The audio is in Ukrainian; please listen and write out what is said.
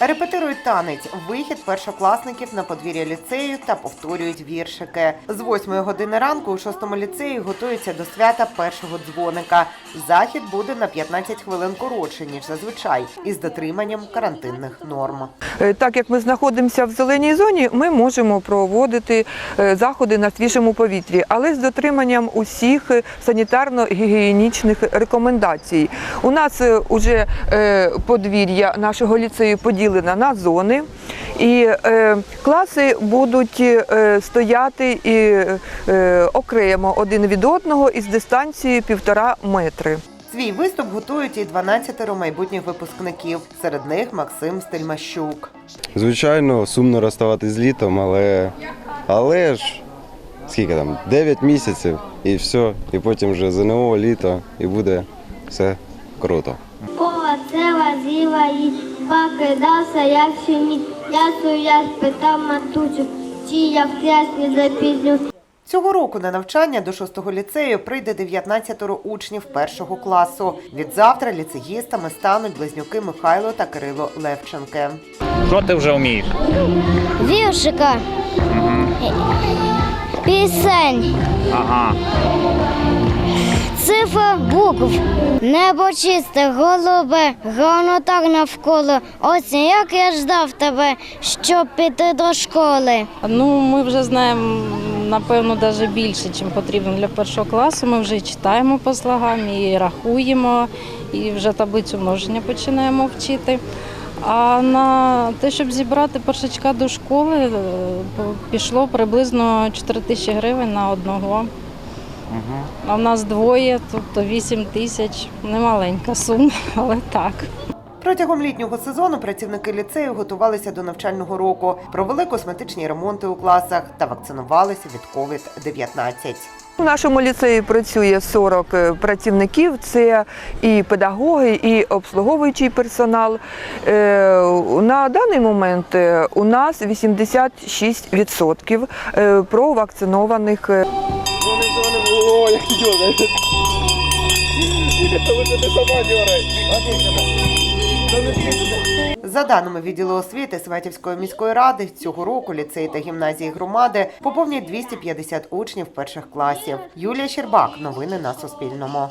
демонструють танець, вихід першокласників на подвір'я ліцею та повторюють віршики. З 8 години ранку у шостому ліцеї готуються до свята першого дзвоника. Захід буде на 15 хвилин коротше ніж зазвичай, із дотриманням карантинних норм. Е, Так як ми знаходимося в зеленій зоні, ми можемо проводити е, заходи на свіжому повітрі, але з дотриманням усіх е, санітарно-гігієнічних рекомендацій. У нас вже подвір'я нашого ліцею поділено на зони, і е, класи будуть е, стояти і, е, окремо один від одного із дистанцією півтора метри. Свій виступ готують і 12 майбутніх випускників. Серед них Максим Стельмащук. Звичайно, сумно розставатись з літом, але, але ж скільки там? 9 місяців і все. І потім вже ЗНО, літо, і буде все круто. Пова ціла зіла і покидався, як сюні. Я стояв, спитав матусю, чи я в клас не запізню. Цього року на навчання до 6-го ліцею прийде 19 учнів першого класу. Від завтра ліцеїстами стануть близнюки Михайло та Кирило Левченки. Що ти вже вмієш? Віршика. Пісень. Ага. Цифра букв. Небо чисте, голубе, грано так навколо. Осінь, як я ждав тебе, щоб піти до школи. Ну, ми вже знаємо, напевно, навіть більше, ніж потрібно для першого класу. Ми вже читаємо по слогам, і рахуємо, і вже таблицю множення починаємо вчити. А на те, щоб зібрати першачка до школи, е, пішло приблизно 4 тисячі гривень на одного. А в нас двоє, тобто 8 тисяч. Немаленька сума, але так. Протягом літнього сезону працівники ліцею готувалися до навчального року, провели косметичні ремонти у класах та вакцинувалися від COVID-19. У нашому ліцеї працює 40 е, працівників. Це і педагоги, і обслуговуючий персонал. Е, На даний момент е, у нас 86% е, провакцинованих. е, За даними відділу освіти Сватівської міської ради, цього року ліцеї та гімназії громади поповнять 250 учнів перших класів. Юлія Щербак. Новини на Суспільному.